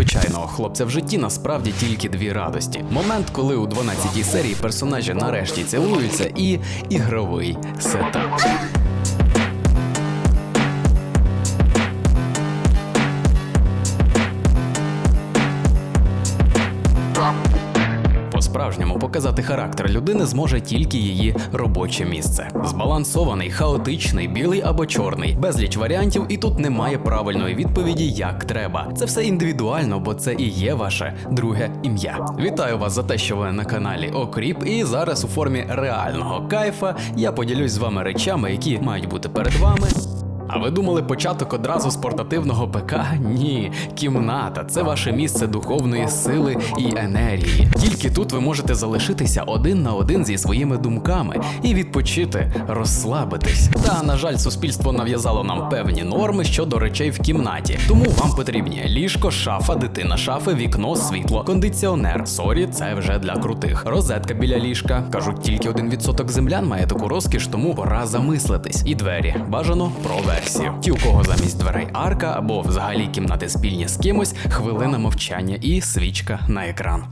звичайного хлопця в житті насправді тільки дві радості: момент, коли у 12-й серії персонажі нарешті цілуються, і ігровий сетап. По-справжньому показати характер людини зможе тільки її робоче місце. Збалансований, хаотичний, білий або чорний, безліч варіантів, і тут немає правильної відповіді, як треба. Це все індивідуально, бо це і є ваше друге ім'я. Вітаю вас за те, що ви на каналі Окріп, і зараз у формі реального кайфа я поділюсь з вами речами, які мають бути перед вами. А ви думали початок одразу з портативного ПК? Ні, кімната це ваше місце духовної сили і енергії. Тільки тут ви можете залишитися один на один зі своїми думками і відпочити, розслабитись. Та на жаль, суспільство нав'язало нам певні норми щодо речей в кімнаті. Тому вам потрібні ліжко, шафа, дитина шафи, вікно, світло, кондиціонер. Сорі, це вже для крутих. Розетка біля ліжка. Кажуть, тільки один відсоток землян має таку розкіш, тому пора замислитись. І двері бажано про версію. Ті, у кого замість дверей арка або взагалі кімнати спільні з кимось, хвилина мовчання і свічка на екран.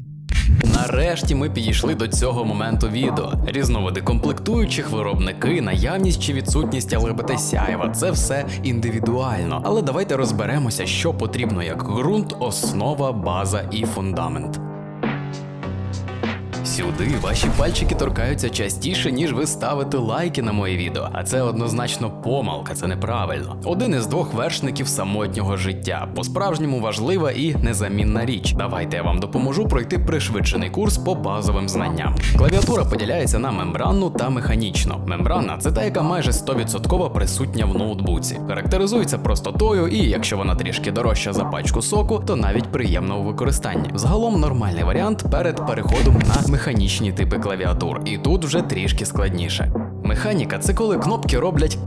Нарешті ми підійшли до цього моменту відео. Різновиди комплектуючих, виробники, наявність чи відсутність ЛГБТ сяєва це все індивідуально. Але давайте розберемося, що потрібно як ґрунт, основа, база і фундамент. Сюди ваші пальчики торкаються частіше, ніж ви ставите лайки на моє відео. А це однозначно помилка, це неправильно. Один із двох вершників самотнього життя. По-справжньому важлива і незамінна річ. Давайте я вам допоможу пройти пришвидшений курс по базовим знанням. Клавіатура поділяється на мембранну та механічну. Мембранна це та, яка майже 100% присутня в ноутбуці. Характеризується простотою, і якщо вона трішки дорожча за пачку соку, то навіть приємна у використанні. Взагалом нормальний варіант перед переходом на механічні типи клавіатур, і тут вже трішки складніше. Механіка це коли кнопки роблять.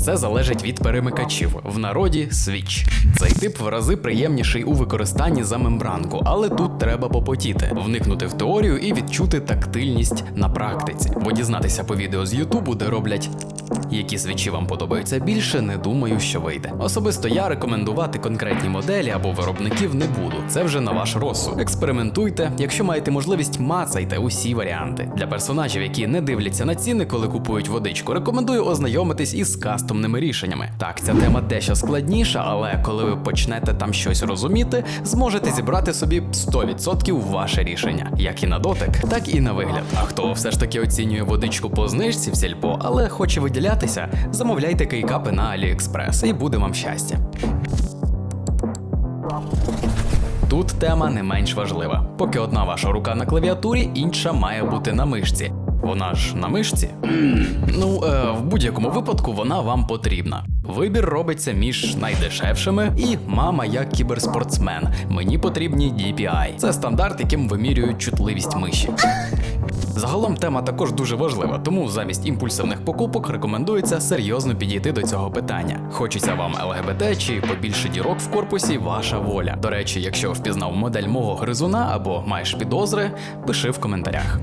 Це залежить від перемикачів в народі свіч. Цей тип в рази приємніший у використанні за мембранку, але тут треба попотіти, вникнути в теорію і відчути тактильність на практиці. Бо дізнатися по відео з Ютубу, де роблять які свічі вам подобаються більше, не думаю, що вийде. Особисто я рекомендувати конкретні моделі або виробників не буду. Це вже на ваш розсуд. Експериментуйте, якщо маєте можливість, мацайте усі варіанти. Для персонажів, які не дивляться на ціни, коли купують водичку, рекомендую ознайомитись із кастомними рішеннями. Так, ця тема дещо складніша, але коли ви почнете там щось розуміти, зможете зібрати собі 100% ваше рішення, як і на дотик, так і на вигляд. А хто все ж таки оцінює водичку по знижці в сільпо, але хоче виділятися, замовляйте кейкапи на AliExpress і буде вам щастя. Тут тема не менш важлива. Поки одна ваша рука на клавіатурі, інша має бути на мишці. Вона ж на мишці? Ну, е, в будь-якому випадку вона вам потрібна. Вибір робиться між найдешевшими і мама як кіберспортсмен. Мені потрібні DPI. Це стандарт, яким вимірюють чутливість миші. Загалом тема також дуже важлива, тому замість імпульсивних покупок рекомендується серйозно підійти до цього питання. Хочеться вам ЛГБТ чи побільше дірок в корпусі, ваша воля. До речі, якщо впізнав модель мого гризуна або маєш підозри, пиши в коментарях.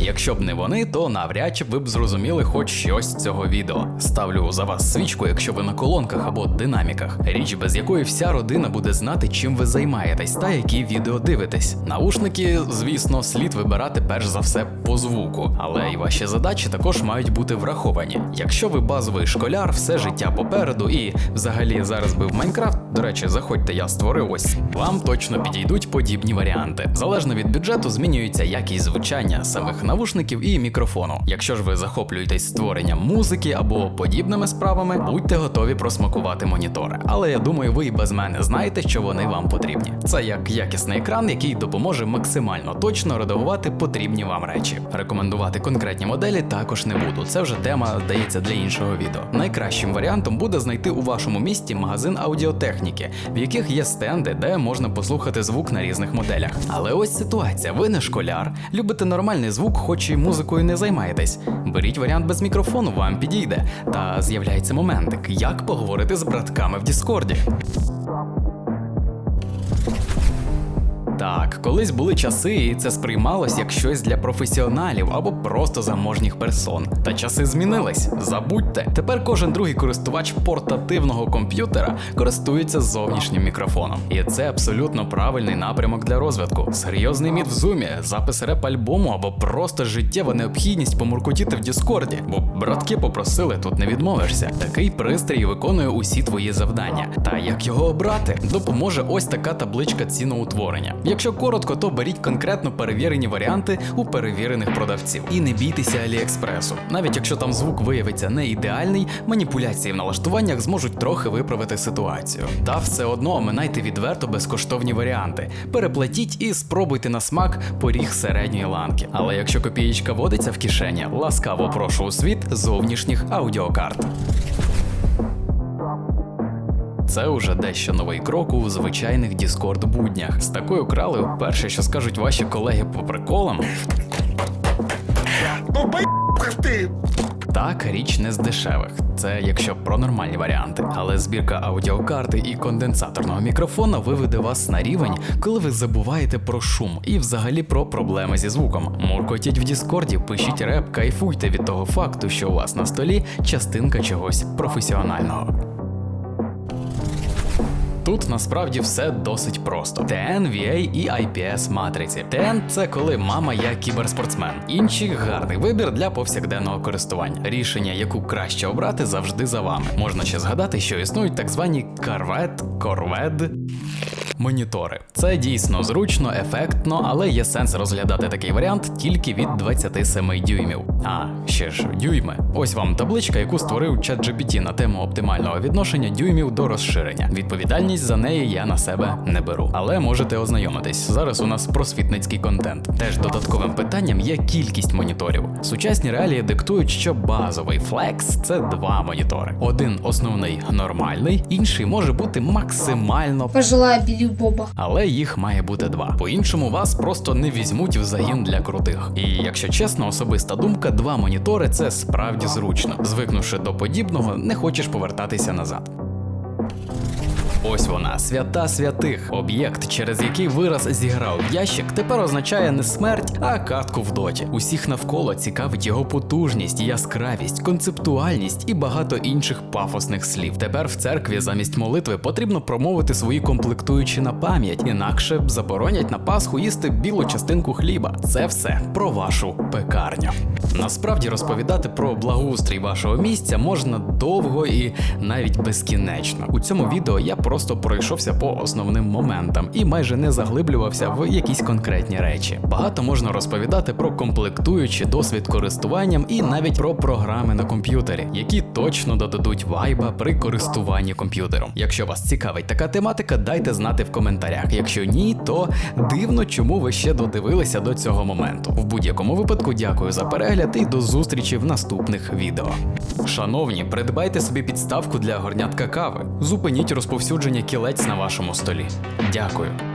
Якщо б не вони, то навряд чи ви б зрозуміли хоч щось з цього відео. Ставлю за вас свічку, якщо ви на колонках або динаміках. Річ, без якої вся родина буде знати, чим ви займаєтесь та які відео дивитесь. Наушники, звісно, слід вибирати перш за все по звуку, але і ваші задачі також мають бути враховані. Якщо ви базовий школяр, все життя попереду і взагалі зараз би в Майнкрафт, до речі, заходьте, я створив ось. Вам точно підійдуть подібні варіанти. Залежно від бюджету змінюється якість звучання самих навушників і мікрофону. Якщо ж ви захоплюєтесь створенням музики або подібними справами, будьте готові просмакувати монітори. Але я думаю, ви і без мене знаєте, що вони вам потрібні. Це як якісний екран, який допоможе максимально точно редагувати потрібні вам речі. Рекомендувати конкретні моделі також не буду. Це вже тема здається для іншого відео. Найкращим варіантом буде знайти у вашому місті магазин аудіотехніки, в яких є стенди, де можна послухати звук на різних моделях. Але ось ситуація: ви не школяр, любите нормальний звук, хоч і музикою не займаєтесь. Беріть варіант без мікрофону, вам підійде. Та з'являється моментик, як поговорити з братками в Діскорді. Так, колись були часи, і це сприймалось як щось для професіоналів або просто заможніх персон. Та часи змінились. Забудьте. Тепер кожен другий користувач портативного комп'ютера користується зовнішнім мікрофоном. І це абсолютно правильний напрямок для розвитку. Серйозний міт в зумі, запис реп-альбому або просто життєва необхідність помуркотіти в Діскорді, бо братки попросили, тут не відмовишся. Такий пристрій виконує усі твої завдання. Та як його обрати? Допоможе ось така табличка ціноутворення. Якщо коротко, то беріть конкретно перевірені варіанти у перевірених продавців. І не бійтеся Аліекспресу. Навіть якщо там звук виявиться не ідеальний, маніпуляції в налаштуваннях зможуть трохи виправити ситуацію. Та все одно оминайте відверто безкоштовні варіанти. Переплатіть і спробуйте на смак поріг середньої ланки. Але якщо копієчка водиться в кишені, ласкаво прошу у світ зовнішніх аудіокарт. Це уже дещо новий крок у звичайних Discord буднях. З такою кралею перше, що скажуть ваші колеги по приколам, Ну ти! так річ не з дешевих. Це якщо про нормальні варіанти. Але збірка аудіокарти і конденсаторного мікрофона виведе вас на рівень, коли ви забуваєте про шум і взагалі про проблеми зі звуком. Муркотіть в Діскорді, пишіть реп, кайфуйте від того факту, що у вас на столі частинка чогось професіонального. Тут насправді все досить просто: TN, VA і IPS матриці. TN – це коли мама я кіберспортсмен. Інші гарний вибір для повсякденного користування. Рішення, яку краще обрати, завжди за вами. Можна ще згадати, що існують так звані карвет, Corved, Монітори. Це дійсно зручно, ефектно, але є сенс розглядати такий варіант тільки від 27 дюймів. А, ще ж дюйми. Ось вам табличка, яку створив ChatGPT на тему оптимального відношення дюймів до розширення. Відповідальність за неї я на себе не беру. Але можете ознайомитись. Зараз у нас просвітницький контент. Теж додатковим питанням є кількість моніторів. Сучасні реалії диктують, що базовий Flex – це два монітори. Один основний нормальний, інший може бути максимально Пожила Білі Боба. але їх має бути два. По-іншому вас просто не візьмуть в загін для крутих. І якщо чесно, особиста думка, два монітори це справді зручно. Звикнувши до подібного, не хочеш повертатися назад. Ось вона, свята святих. Об'єкт, через який вираз зіграв ящик, тепер означає не смерть, а катку в доті. Усіх навколо цікавить його потужність, яскравість, концептуальність і багато інших пафосних слів. Тепер в церкві замість молитви потрібно промовити свої комплектуючі на пам'ять, інакше заборонять на Пасху їсти білу частинку хліба. Це все про вашу пекарню. Насправді розповідати про благоустрій вашого місця можна довго і навіть безкінечно. У цьому відео я просто пройшовся по основним моментам і майже не заглиблювався в якісь конкретні речі. Багато можна розповідати про комплектуючі досвід користуванням і навіть про програми на комп'ютері, які точно додадуть вайба при користуванні комп'ютером. Якщо вас цікавить така тематика, дайте знати в коментарях. Якщо ні, то дивно, чому ви ще додивилися до цього моменту. В будь-якому випадку дякую за перегляд і до зустрічі в наступних відео. Шановні, придбайте собі підставку для горнятка кави. Зупиніть розповсюдження кілець на вашому столі. Дякую.